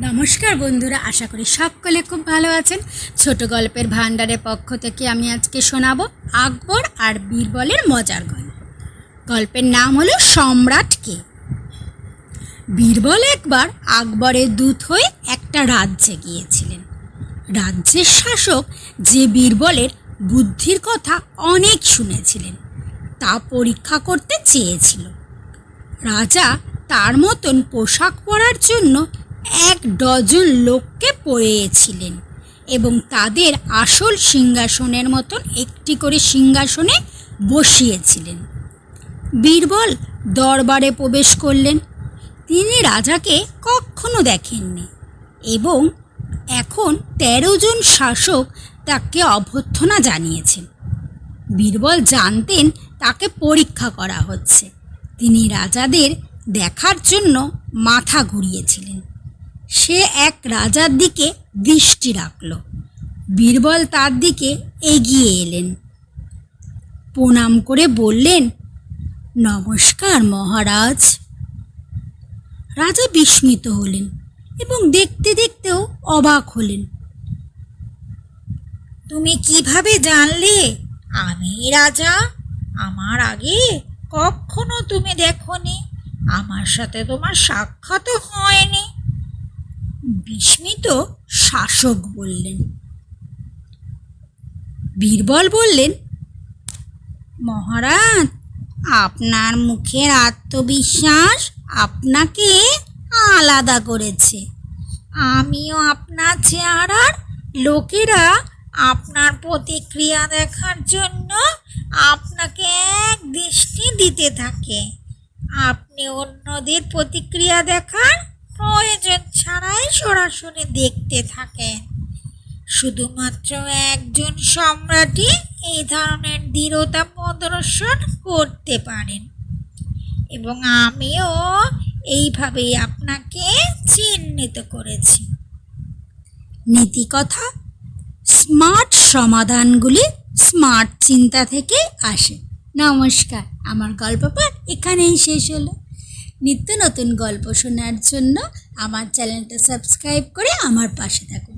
নমস্কার বন্ধুরা, আশা করি সকলে খুব ভালো আছেন। ছোট গল্পের ভাণ্ডারের পক্ষ থেকে আমি আজকে শোনাব আকবর আর বীরবলের মজার গল্প। গল্পের নাম হলো সম্রাট কে। বীরবল একবার আকবরের দূত হয়ে একটা রাজ্যে গিয়েছিলেন। রাজ্যের শাসক যে বীরবলের বুদ্ধির কথা অনেক শুনেছিলেন, তা পরীক্ষা করতে চেয়েছিল। রাজা তার মতন পোশাক পরার জন্য এক ডজন লোককে পরিয়েছিলেন এবং তাদের আসল সিংহাসনের মতন একটি করে সিংহাসনে বসিয়েছিলেন। বীরবল দরবারে প্রবেশ করলেন। তিনি রাজাকে কখনো দেখেননি এবং এখন তেরো জন শাসক তাকে অভ্যর্থনা জানিয়েছেন। বীরবল জানতেন তাকে পরীক্ষা করা হচ্ছে। তিনি রাজাদের দেখার জন্য মাথা ঘুরিয়েছিলেন। সে এক রাজার দিকে দৃষ্টি রাখল। বীরবল তার দিকে এগিয়ে এলেন। প্রণাম করে বললেন, নমস্কার মহারাজ। রাজা বিস্মিত হলেন এবং দেখতে দেখতেও অবাক হলেন। তুমি কীভাবে জানলে? আমি রাজা। আমার আগে কখনো তুমি দেখনি। আমার সাথে তোমার সাক্ষাৎ হয়নি। বিস্মিত শাসক বললেন। বীরবল বললেন, মহারাজ, আপনার মুখের আত্মবিশ্বাস আপনাকে আলাদা করেছে। আমিও আপনার চেহারার লোকেরা আপনার প্রতিক্রিয়া দেখার জন্য আপনাকে এক দৃষ্টি দিতে থাকে। আপনি অন্যদের প্রতিক্রিয়া দেখার প্রয়োজন ছাড়াই সরাসরি দেখতে থাকেন। শুধুমাত্র একজন সম্রাটই এই ধরনের দৃঢ়তা প্রদর্শন করতে পারেন। এবং আমিও এইভাবেই আপনাকে চিহ্নিত করেছি। নীতিকথা, স্মার্ট সমাধানগুলি স্মার্ট চিন্তা থেকে আসে। নমস্কার, আমার গল্প পাঠ এখানেই শেষ হলো। নিত্য নতুন গল্প শোনার জন্য আমার চ্যানেলটা সাবস্ক্রাইব করে আমার পাশে থাকুন।